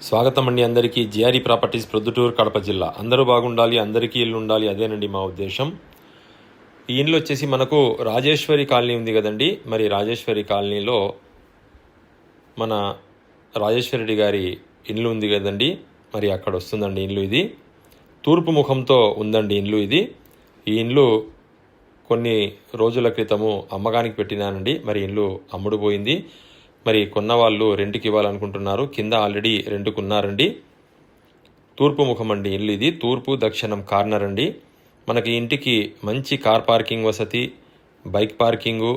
స్వాగతం అండి అందరికీ. జిఆర్ఈ ప్రాపర్టీస్ ప్రొద్దుటూరు కడప జిల్లా. అందరూ బాగుండాలి అందరికీ ఇల్లు ఉండాలి అదేనండి మా ఉద్దేశం. ఈ ఇండ్లు వచ్చేసి మనకు రాజేశ్వరి కాలనీ ఉంది కదండి. మరి రాజేశ్వరి కాలనీలో మన రాజేశ్వరి గారి ఇల్లు ఉంది కదండి. మరి అక్కడ వస్తుందండి ఇల్లు ఇది. తూర్పు ముఖంతో ఉందండి ఇల్లు ఇది. ఈ ఇల్లు కొన్ని రోజుల క్రితము అమ్మకానికి పెట్టినానండి. మరి ఇల్లు అమ్ముడుపోయింది. మరి కొన్న వాళ్ళు రెంట్కి ఇవ్వాలనుకుంటున్నారు. కింద ఆల్రెడీ రెంట్కు ఉన్నారండి తూర్పు ముఖం అండి ఇల్లు ఇది. తూర్పు దక్షిణం కార్నర్ అండి. మనకి ఇంటికి మంచి కార్ పార్కింగ్ వసతి బైక్ పార్కింగు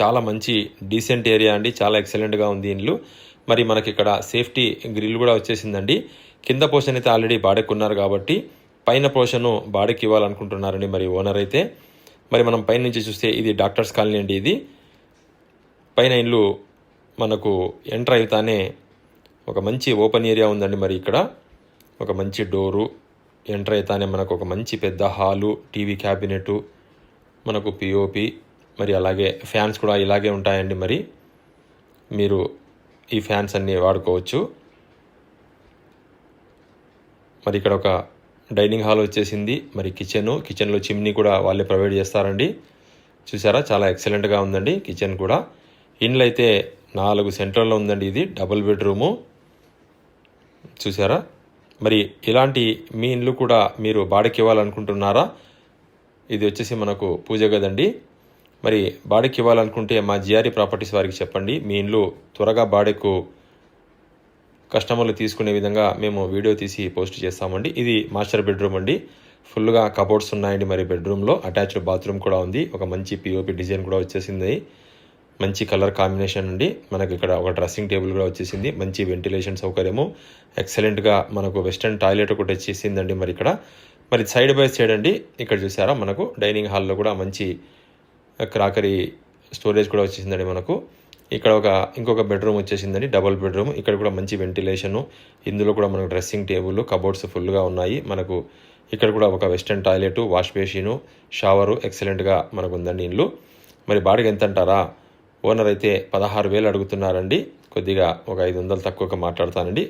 చాలా మంచి డీసెంట్ ఏరియా అండి. చాలా ఎక్సలెంట్గా ఉంది ఇల్లు. మరి మనకి ఇక్కడ సేఫ్టీ గ్రిల్ కూడా వచ్చేసిందండి. కింద పోర్షన్ అయితే ఆల్రెడీ బాడెక్కున్నారు కాబట్టి పైన పోర్షను బాడెక్కి ఇవ్వాలనుకుంటున్నారండి మరి ఓనర్ అయితే. మరి మనం పైనుంచి చూస్తే ఇది డాక్టర్స్ కాలనీ అండి ఇది. పైన ఇల్లు మనకు ఎంటర్ అవుతానే ఒక మంచి ఓపెన్ ఏరియా ఉందండి మరి ఇక్కడ. ఒక మంచి డోరు ఎంటర్ అవుతానే మనకు ఒక మంచి పెద్ద హాలు టీవీ క్యాబినెట్ మనకు పిఓపి మరి అలాగే ఫ్యాన్స్ కూడా ఇలాగే ఉంటాయండి మరి. మీరు ఈ ఫ్యాన్స్ అన్నీ వాడుకోవచ్చు. మరి ఇక్కడ ఒక డైనింగ్ హాల్ వచ్చేసింది. మరి కిచెన్ కిచెన్లో చిమ్నీ కూడా వాళ్ళే ప్రొవైడ్ చేస్తారండి. చూసారా? చాలా ఎక్సలెంట్గా ఉందండి కిచెన్ కూడా. ఇండ్లు అయితే నాలుగు సెంటర్లో ఉందండి ఇది డబుల్ బెడ్రూము. చూసారా? మరి ఇలాంటి మీ ఇండ్లు కూడా మీరు బాడకి ఇవ్వాలనుకుంటున్నారా? ఇది వచ్చేసి మనకు పూజ గదండి. మరి బాడకి ఇవ్వాలనుకుంటే మా జిఆర్ఈ ప్రాపర్టీస్ వారికి చెప్పండి. మీ ఇండ్లు త్వరగా బాడకు కస్టమర్లు తీసుకునే విధంగా మేము వీడియో తీసి పోస్ట్ చేస్తామండి. ఇది మాస్టర్ బెడ్రూమ్ అండి. ఫుల్గా కబోర్డ్స్ ఉన్నాయండి మరి బెడ్రూమ్లో. అటాచ్డ్ బాత్రూమ్ కూడా ఉంది. ఒక మంచి పిఓపి డిజైన్ కూడా వచ్చేసింది. మంచి కలర్ కాంబినేషన్ అండి మనకి ఇక్కడ ఒక డ్రెస్సింగ్ టేబుల్ కూడా వచ్చేసింది. మంచి వెంటిలేషన్ సౌకర్యము. ఎక్సలెంట్గా మనకు వెస్టర్న్ టాయిలెట్ ఒకటి వచ్చేసిందండి మరి ఇక్కడ. మరి సైడ్ బై సైడ్ అండి ఇక్కడ చూసారా మనకు డైనింగ్ హాల్లో కూడా మంచి క్రాకరీ స్టోరేజ్ కూడా వచ్చేసిందండి మనకు. ఇక్కడ ఒక ఇంకొక బెడ్రూమ్ వచ్చేసిందండి డబుల్ బెడ్రూమ్. ఇక్కడ కూడా మంచి వెంటిలేషను. ఇందులో కూడా మనకు డ్రెస్సింగ్ టేబుల్ కబోర్డ్స్ ఫుల్గా ఉన్నాయి. మనకు ఇక్కడ కూడా ఒక western toilet wash basin shower ఎక్సలెంట్గా మనకు ఉందండి ఇల్లు మరి బాడిగ ఎంత అంటారా ఓనర్ అయితే పదహారు వేలు అడుగుతున్నారండి. కొద్దిగా ఒక ఐదు వందలు తక్కువగా మాట్లాడతానండి.